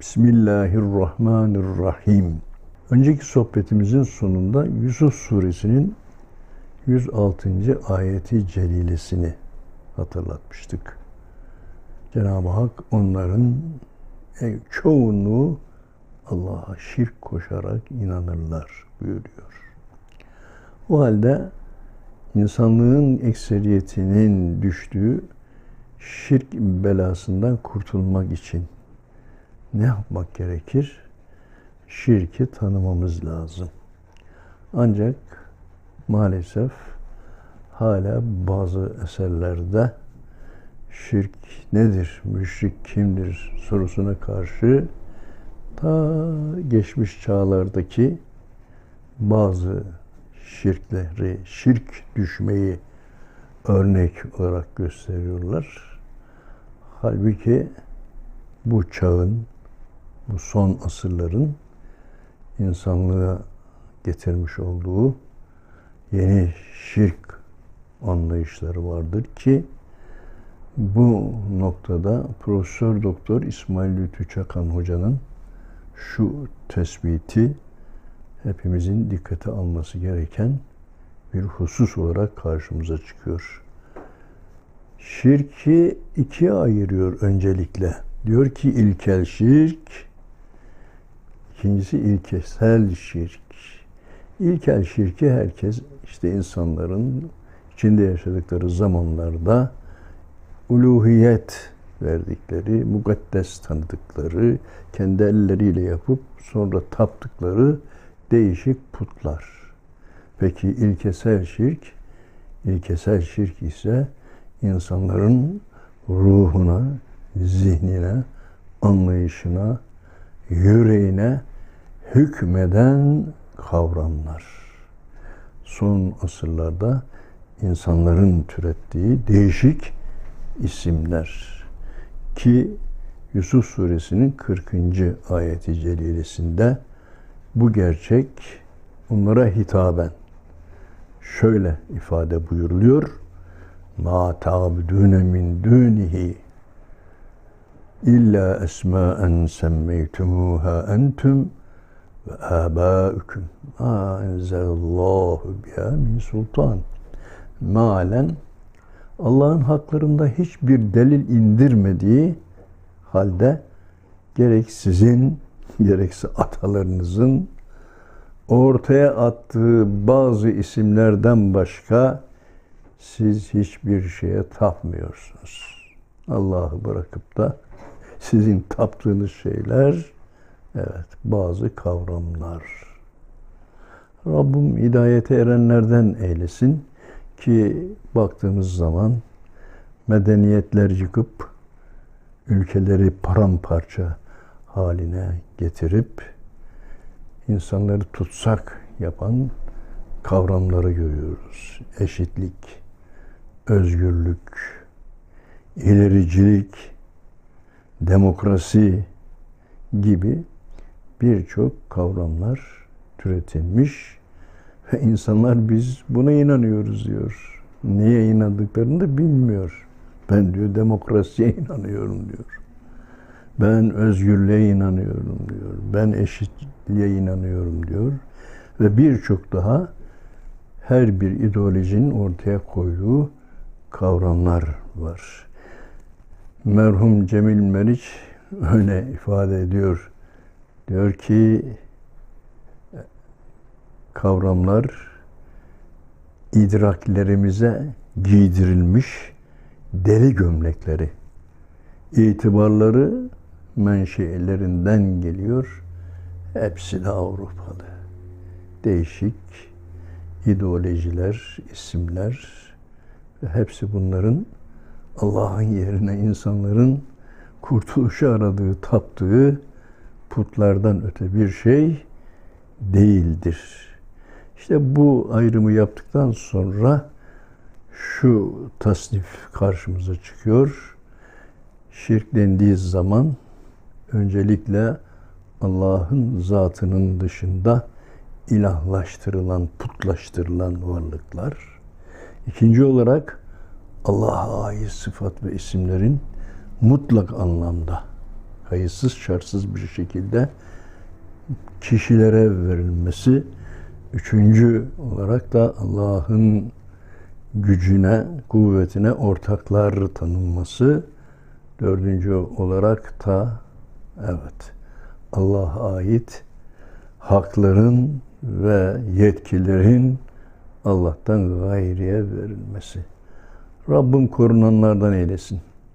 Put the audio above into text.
Bismillahirrahmanirrahim. Önceki sohbetimizin sonunda Yusuf suresinin 106. ayeti celilesini hatırlatmıştık. Cenab-ı Hak onların e, çoğunluğu Allah'a şirk koşarak inanırlar buyuruyor. O halde insanlığın ekseriyetinin düştüğü şirk belasından kurtulmak için ne yapmak gerekir? Şirki tanımamız lazım. Ancak maalesef hala bazı eserlerde şirk nedir, müşrik kimdir sorusuna karşı ta geçmiş çağlardaki bazı şirkleri, şirk düşmeyi örnek olarak gösteriyorlar. Halbuki bu çağın, bu son asırların insanlığa getirmiş olduğu yeni şirk anlayışları vardır ki bu noktada Profesör Doktor İsmail Lütfü Çakan Hoca'nın şu tespiti hepimizin dikkate alması gereken bir husus olarak karşımıza çıkıyor. Şirki ikiye ayırıyor öncelikle. Diyor ki ilkel şirk, ikincisi ilkesel şirk. İlkel şirki herkes işte insanların içinde yaşadıkları zamanlarda uluhiyet verdikleri, mukaddes tanıdıkları, kendi elleriyle yapıp sonra taptıkları değişik putlar. Peki ilkesel şirk, ilkesel şirk ise insanların ruhuna, zihnine, anlayışına, yüreğine hükmeden kavramlar. Son asırlarda insanların türettiği değişik isimler ki Yusuf suresinin 40. ayeti celilesinde bu gerçek onlara hitaben şöyle ifade buyuruluyor. Ma ta'budune min dunihi illa esma'en semmeytumuha entum ve âbâüküm ma enzelallahu biha min sultan. Malen Allah'ın haklarında hiçbir delil indirmediği halde gerek sizin gerekse atalarınızın ortaya attığı bazı isimlerden başka siz hiçbir şeye tapmıyorsunuz. Allah'ı bırakıp da sizin taptığınız şeyler evet bazı kavramlar. Rabbim hidayete erenlerden eylesin ki baktığımız zaman medeniyetler yıkıp ülkeleri paramparça haline getirip insanları tutsak yapan kavramları görüyoruz. Eşitlik, özgürlük, ilericilik, demokrasi gibi birçok kavramlar türetilmiş ve insanlar biz buna inanıyoruz diyor. Niye inandıklarını da bilmiyor. Ben diyor demokrasiye inanıyorum diyor. Ben özgürlüğe inanıyorum diyor. Ben eşitliğe inanıyorum diyor. Ve birçok daha her bir ideolojinin ortaya koyduğu kavramlar var. Merhum Cemil Meriç öyle ifade ediyor. Diyor ki kavramlar idraklerimize giydirilmiş deli gömlekleri. İtibarları menşeilerinden geliyor. Hepsi de Avrupalı. Değişik ideolojiler, isimler ve hepsi bunların Allah'ın yerine insanların kurtuluşu aradığı, taptığı putlardan öte bir şey değildir. İşte bu ayrımı yaptıktan sonra şu tasnif karşımıza çıkıyor. Şirk dendiği zaman öncelikle Allah'ın zatının dışında ilahlaştırılan, putlaştırılan varlıklar. İkinci olarak Allah'a ait sıfat ve isimlerin mutlak anlamda kayıtsız şartsız bir şekilde kişilere verilmesi. Üçüncü olarak da Allah'ın gücüne, kuvvetine ortaklar tanınması. Dördüncü olarak da evet Allah'a ait hakların ve yetkilerin Allah'tan gayriye verilmesi. Rabbim korunanlardan eylesin.